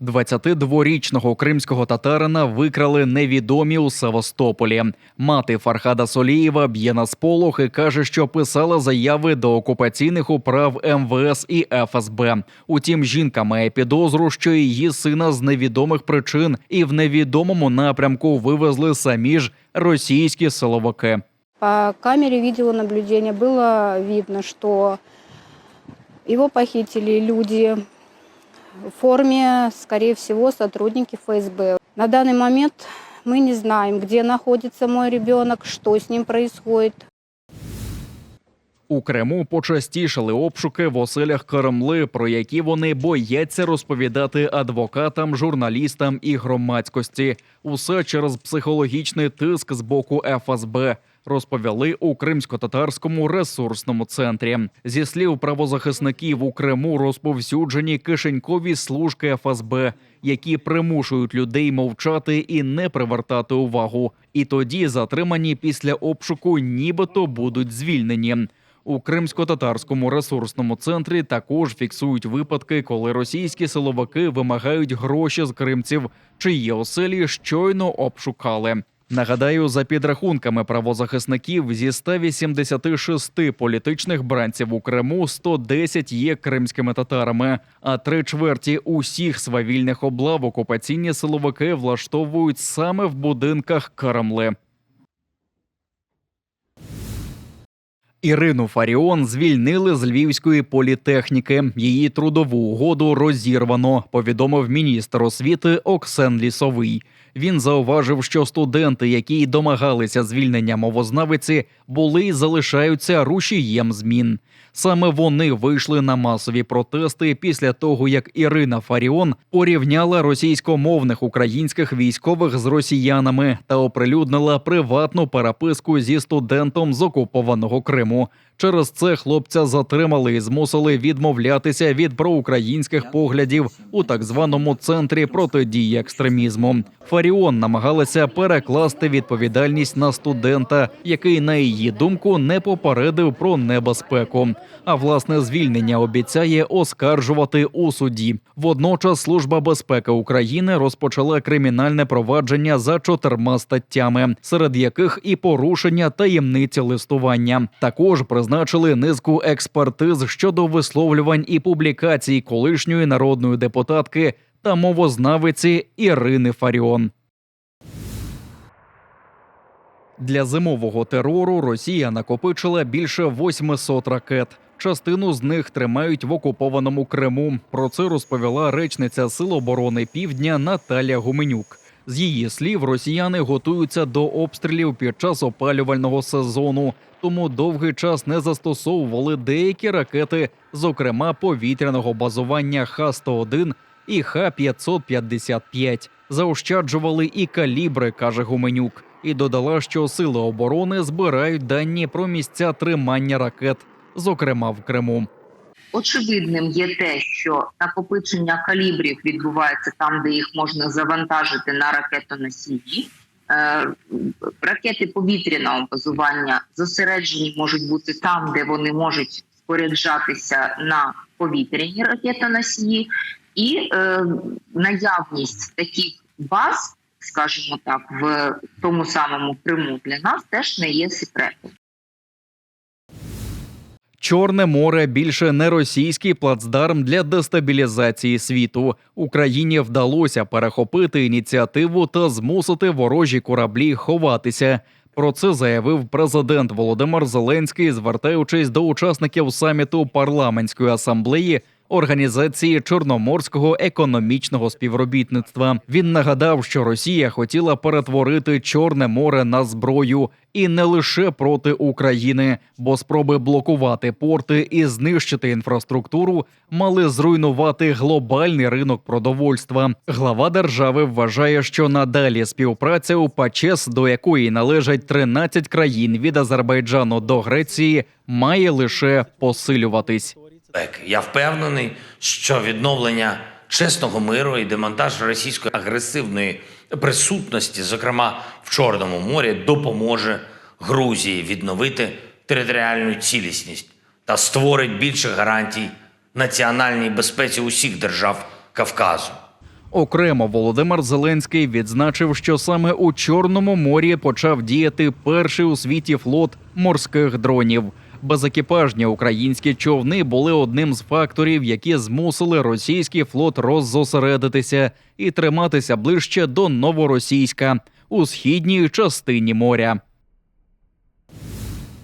22-річного кримського татарина викрали невідомі у Севастополі. Мати Фархада Солієва б'є на сполох і каже, що писала заяви до окупаційних управ МВС і ФСБ. Утім, жінка має підозру, що її сина з невідомих причин і в невідомому напрямку вивезли самі ж російські силовики. По камере видеонаблюдения было видно, что его похитили люди в форме, скорее всего, сотрудники ФСБ. На данный момент мы не знаем, где находится мой ребенок, что с ним происходит. У Криму почастішали обшуки в оселях Кремли, про які вони бояться розповідати адвокатам, журналістам і громадськості. Усе через психологічний тиск з боку ФСБ. Розповіли у кримсько-татарському ресурсному центрі. Зі слів правозахисників у Криму розповсюджені кишенькові служки ФСБ, які примушують людей мовчати і не привертати увагу. І тоді затримані після обшуку, нібито будуть звільнені. У кримсько-татарському ресурсному центрі також фіксують випадки, коли російські силовики вимагають гроші з кримців, чиї оселі щойно обшукали. Нагадаю, за підрахунками правозахисників, зі 186 політичних бранців у Криму 110 є кримськими татарами, а три чверті усіх свавільних облав окупаційні силовики влаштовують саме в будинках Кремли. Ірину Фаріон звільнили з львівської політехніки. Її трудову угоду розірвано. Повідомив міністр освіти Оксен Лісовий. Він зауважив, що студенти, які домагалися звільнення мовознавиці, були і залишаються рушієм змін. Саме вони вийшли на масові протести після того, як Ірина Фаріон порівняла російськомовних українських військових з росіянами та оприлюднила приватну переписку зі студентом з окупованого Криму. Через це хлопця затримали і змусили відмовлятися від проукраїнських поглядів у так званому центрі протидії екстремізму. Фаріон намагалася перекласти відповідальність на студента, який, на її думку, не попередив про небезпеку. А власне звільнення обіцяє оскаржувати у суді. Водночас Служба безпеки України розпочала кримінальне провадження за чотирма статтями, серед яких і порушення таємниці листування. Також призначили низку експертиз щодо висловлювань і публікацій колишньої народної депутатки та мовознавиці Ірини Фаріон. Для зимового терору Росія накопичила більше 800 ракет. Частину з них тримають в окупованому Криму. Про це розповіла речниця Сил оборони Півдня Наталя Гуменюк. З її слів, росіяни готуються до обстрілів під час опалювального сезону, тому довгий час не застосовували деякі ракети, зокрема повітряного базування Х-101 і Х-555. Заощаджували і калібри, каже Гуменюк, і додала, що сили оборони збирають дані про місця тримання ракет, зокрема в Криму. Очевидним є те, що накопичення калібрів відбувається там, де їх можна завантажити на ракетоносії. Е, Ракети повітряного базування зосереджені можуть бути там, де вони можуть споряджатися на повітряні ракетоносії, і е, наявність таких баз, скажімо так, в тому самому Криму для нас теж не є секретом. Чорне море більше не російський плацдарм для дестабілізації світу. Україні вдалося перехопити ініціативу та змусити ворожі кораблі ховатися. Про це заявив президент Володимир Зеленський, звертаючись до учасників саміту парламентської асамблеї Організації Чорноморського економічного співробітництва. Він нагадав, що Росія хотіла перетворити Чорне море на зброю і не лише проти України, бо спроби блокувати порти і знищити інфраструктуру мали зруйнувати глобальний ринок продовольства. Глава держави вважає, що надалі співпраця у ПАЧЕС, до якої належать 13 країн від Азербайджану до Греції, має лише посилюватись. Я впевнений, що відновлення чесного миру і демонтаж російської агресивної присутності, зокрема в Чорному морі, допоможе Грузії відновити територіальну цілісність та створить більше гарантій національній безпеці усіх держав Кавказу. Окремо Володимир Зеленський відзначив, що саме у Чорному морі почав діяти перший у світі флот морських дронів. Безекіпажні українські човни були одним з факторів, які змусили російський флот роззосередитися і триматися ближче до новоросійська у східній частині моря.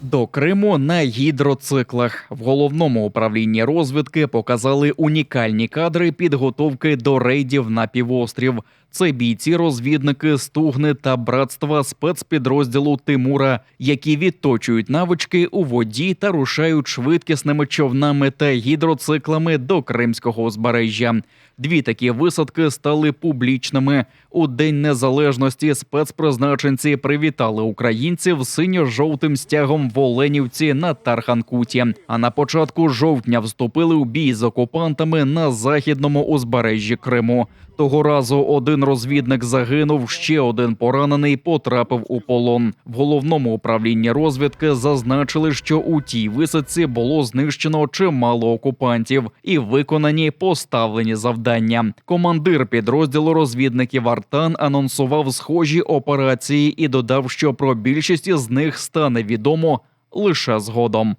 До Криму на гідроциклах в головному управлінні розвідки показали унікальні кадри підготовки до рейдів на півострів. Це бійці-розвідники Стугни та братства спецпідрозділу Тимура, які відточують навички у воді та рушають швидкісними човнами та гідроциклами до Кримського узбережжя. Дві такі висадки стали публічними. У День Незалежності спецпризначенці привітали українців синьо-жовтим стягом в Оленівці на Тарханкуті. А на початку жовтня вступили у бій з окупантами на західному узбережжі Криму. Того разу один розвідник загинув, ще один поранений потрапив у полон. В головному управлінні розвідки зазначили, що у тій висадці було знищено чимало окупантів і виконані поставлені завдання. Командир підрозділу розвідників Артан анонсував схожі операції і додав, що про більшість із них стане відомо лише згодом.